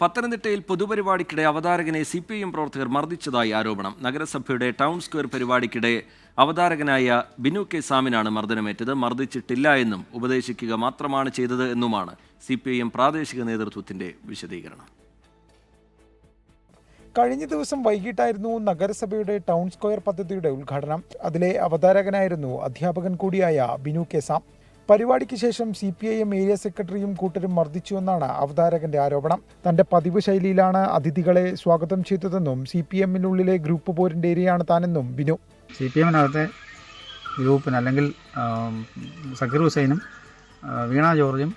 പത്തനംതിട്ടയിൽ പൊതുപരിപാടിക്കിടെ അവതാരകനെ സി പി എം പ്രവർത്തകർ മർദ്ദിച്ചതായി ആരോപണം. നഗരസഭയുടെ ടൗൺ സ്ക്വയർ പരിപാടിക്കിടെ അവതാരകനായ ബിനു കെ സാമിനാണ് മർദ്ദനമേറ്റത്. മർദ്ദിച്ചിട്ടില്ല എന്നും ഉപദേശിക്കുക മാത്രമാണ് ചെയ്തത് എന്നുമാണ് സി പി എം പ്രാദേശിക നേതൃത്വത്തിന്റെ വിശദീകരണം. കഴിഞ്ഞ ദിവസം വൈകിട്ടായിരുന്നു നഗരസഭയുടെ ടൗൺ സ്ക്വയർ പദ്ധതിയുടെ ഉദ്ഘാടനം. അതിലെ അവതാരകനായിരുന്നു അധ്യാപകൻ കൂടിയായ ബിനു കെ സാം. പരിപാടിക്ക് ശേഷം C P I M area സെക്രട്ടറിയും കൂട്ടരും മർദ്ദിച്ചുവെന്നാണ് അവതാരകന്റെ ആരോപണം. തന്റെ പതിവ് ശൈലിയിലാണ് അതിഥികളെ സ്വാഗതം ചെയ്തതെന്നും സി പി എമ്മിനുള്ളിലെ ഗ്രൂപ്പ് പോരിന്റെ ഇരയാണ് താനെന്നും ബിനു. സി പി എമ്മിനകത്തെ ഗ്രൂപ്പിന് അല്ലെങ്കിൽ സക്കീർ ഹുസൈനും വീണ ജോർജും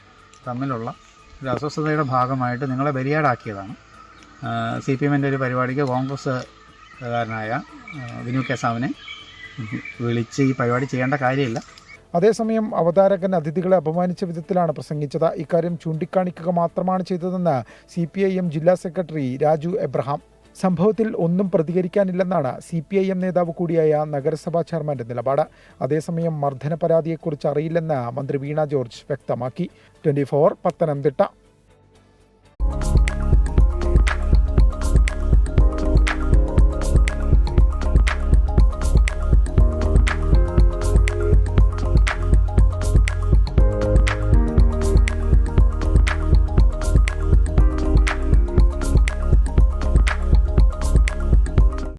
തമ്മിലുള്ള ഒരു അസ്വസ്ഥതയുടെ ഭാഗമായിട്ട് നിങ്ങളെ ബലിയാടാക്കിയതാണ്. സി പി എമ്മിന്റെ ഒരു പരിപാടിക്ക് കോൺഗ്രസ്സുകാരനായ കാരനായ വിനു കേസാവിനെ വിളിച്ച് ഈ പരിപാടി ചെയ്യേണ്ട കാര്യമില്ല. അതേസമയം അവതാരകൻ അതിഥികളെ അപമാനിച്ച വിധത്തിലാണ് പ്രസംഗിച്ചത്. ഇക്കാര്യം ചൂണ്ടിക്കാണിക്കുക മാത്രമാണ് ചെയ്തതെന്ന് സി പി ഐ എം ജില്ലാ സെക്രട്ടറി രാജു എബ്രഹാം. സംഭവത്തിൽ ഒന്നും പ്രതികരിക്കാനില്ലെന്നാണ് സി പി ഐ എം നേതാവ് കൂടിയായ നഗരസഭാ ചെയർമാന്റെ നിലപാട്. അതേസമയം മർദ്ദന പരാതിയെക്കുറിച്ച് അറിയില്ലെന്ന് മന്ത്രി വീണ ജോർജ് വ്യക്തമാക്കി. Twenty four Pathanamthitta.